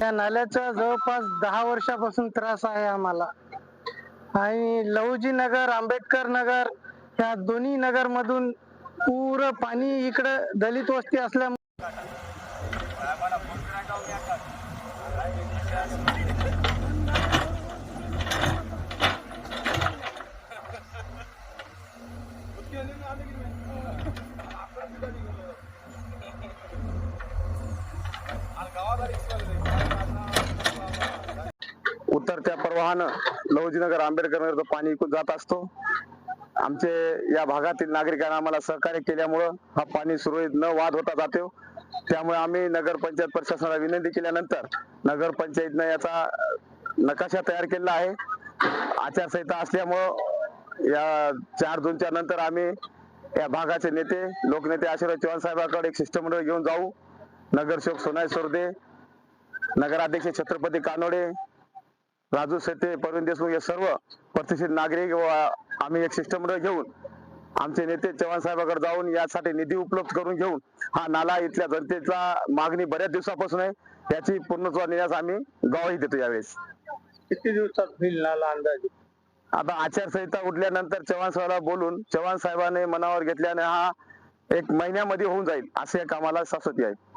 या नाल्याचा जवळपास दहा वर्षापासून त्रास आहे आम्हाला. आणि लहुजी नगर आंबेडकर नगर या दोन्ही नगर मधून पूर पाणी इकडं दलित वस्ती असल्यामुळे उतरत्या प्रवाहानं लवजीनगर आंबेडकर पाणी इकडून जात असतो. आमचे या भागातील नागरिकांना आम्हाला सहकार्य केल्यामुळं हा पाणी सुरळीत न वाद होता जातो. त्यामुळे आम्ही नगरपंचायत प्रशासनाला विनंती केल्यानंतर नगरपंचायतनं याचा नकाशा तयार केलेला आहे. आचारसंहिता असल्यामुळं या चार जूनच्या नंतर आम्ही या भागाचे नेते लोकनेते आशीर्वाद चव्हाण साहेबांकडे एक शिष्टमंडळ घेऊन जाऊ. नगरसेवक सोनाय सोरदे नगराध्यक्ष छत्रपती कानोडे राजू सेते परवीन देशमुख हे सर्व प्रतिष्ठित नागरिक व आम्ही एक शिष्टमंडळ घेऊन आमचे नेते चव्हाण साहेबांकडे जाऊन यासाठी निधी उपलब्ध करून घेऊन हा नाला इथल्या जनतेचा मागणी बऱ्याच दिवसापासून आहे. याची पूर्णत्व नेण्यास आम्ही गवाही देतो यावेळेस. किती दिवसात होईल नाला अंदाजे? आता आचारसंहिता उठल्यानंतर चव्हाण साहेबाला बोलून चव्हाण साहेबाने मनावर घेतल्याने हा एक महिन्यामध्ये होऊन जाईल असे एक आम्हाला शाश्वती आहे